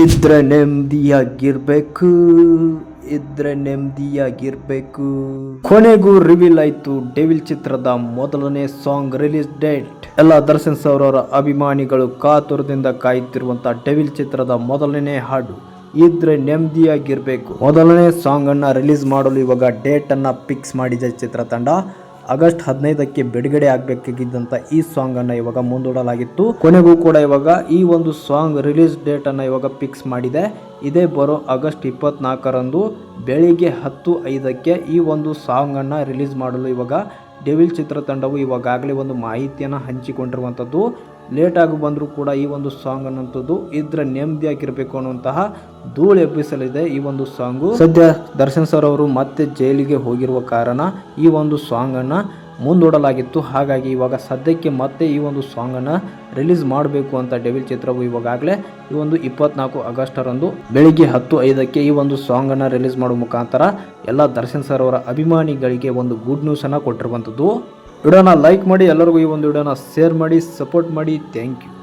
ಇದ್ರೆ ನೆಮ್ಮದಿಯಾಗಿರ್ಬೇಕು ಇದ್ರೆ ನೆಮ್ಮದಿಯಾಗಿರ್ಬೇಕು. ಕೊನೆಗೂ ರಿವೀಲ್ ಆಯ್ತು ಡೆವಿಲ್ ಚಿತ್ರದ ಮೊದಲನೇ ಸಾಂಗ್ ರಿಲೀಸ್ ಡೇಟ್ ಎಲ್ಲ ದರ್ಶನ್ ಸರ್ ಅಭಿಮಾನಿಗಳು ಕಾತುರದಿಂದ ಕಾಯುತ್ತಿರುವಂತ ಡೆವಿಲ್ ಚಿತ್ರದ ಮೊದಲನೇ ಹಾಡು, ಇದ್ರೆ ನೆಮ್ಮದಿಯಾಗಿರ್ಬೇಕು. ಮೊದಲನೇ ಸಾಂಗ್ ಅನ್ನ ರಿಲೀಸ್ ಮಾಡಲು ಇವಾಗ ಡೇಟ್ ಅನ್ನ ಫಿಕ್ಸ್ ಮಾಡಿದೆ ಚಿತ್ರತಂಡ ಆಗಸ್ಟ್ ಹದಿನೈದಕ್ಕೆ ಬಿಡುಗಡೆ ಆಗಬೇಕಾಗಿದ್ದಂತ ಈ ಸಾಂಗ್ ಅನ್ನ ಇವಾಗ ಮುಂದೂಡಲಾಗಿತ್ತು. ಕೊನೆಗೂ ಕೂಡ ಇವಾಗ ಈ ಒಂದು ಸಾಂಗ್ ರಿಲೀಸ್ ಡೇಟ್ ಅನ್ನ ಇವಾಗ ಫಿಕ್ಸ್ ಮಾಡಿದೆ. ಇದೇ ಬರೋ ಆಗಸ್ಟ್ ಇಪ್ಪತ್ನಾಲ್ಕರಂದು ಬೆಳಿಗ್ಗೆ ಹತ್ತು ಐದಕ್ಕೆ ಈ ಒಂದು ಸಾಂಗ್ ಅನ್ನ ರಿಲೀಸ್ ಮಾಡಲು ಇವಾಗ ಡೆವಿಲ್ ಚಿತ್ರತಂಡವು ಇವಾಗಾಗಲೇ ಒಂದು ಮಾಹಿತಿಯನ್ನು ಹಂಚಿಕೊಂಡಿರುವಂಥದ್ದು. ಲೇಟ್ ಆಗಿ ಬಂದರೂ ಕೂಡ ಈ ಒಂದು ಸಾಂಗ್ ಅನ್ನೋಂಥದ್ದು ಇದ್ರ ನೆಮ್ಮದಿಯಾಗಿರಬೇಕು ಅನ್ನುವಂತಹ ಧೂಳು ಎಬ್ಬಿಸಲಿದೆ ಈ ಒಂದು ಸಾಂಗು. ಸದ್ಯ ದರ್ಶನ್ ಸರ್ ಅವರು ಮತ್ತೆ ಜೈಲಿಗೆ ಹೋಗಿರುವ ಕಾರಣ ಈ ಒಂದು ಸಾಂಗನ್ನು ಅನ್ನ ಮುಂದೂಡಲಾಗಿತ್ತು. ಹಾಗಾಗಿ ಇವಾಗ ಸದ್ಯಕ್ಕೆ ಮತ್ತೆ ಈ ಒಂದು ಸಾಂಗನ್ನು ರಿಲೀಸ್ ಮಾಡಬೇಕು ಅಂತ ಡೆವಿಲ್ ಚಿತ್ರವು ಇವಾಗಲೇ ಈ ಒಂದು ಇಪ್ಪತ್ನಾಲ್ಕು ಆಗಸ್ಟರಂದು ಬೆಳಿಗ್ಗೆ ಹತ್ತು ಐದಕ್ಕೆ ಈ ಒಂದು ಸಾಂಗನ್ನು ರಿಲೀಸ್ ಮಾಡುವ ಮುಖಾಂತರ ಎಲ್ಲ ದರ್ಶನ್ ಸರ್ ಅವರ ಅಭಿಮಾನಿಗಳಿಗೆ ಒಂದು ಗುಡ್ ನ್ಯೂಸನ್ನು ಕೊಟ್ಟಿರುವಂಥದ್ದು. ವಿಡಿಯೋನ ಲೈಕ್ ಮಾಡಿ ಎಲ್ಲರಿಗೂ ಈ ಒಂದು ವಿಡಿಯೋನ ಶೇರ್ ಮಾಡಿ ಸಪೋರ್ಟ್ ಮಾಡಿ. Thank you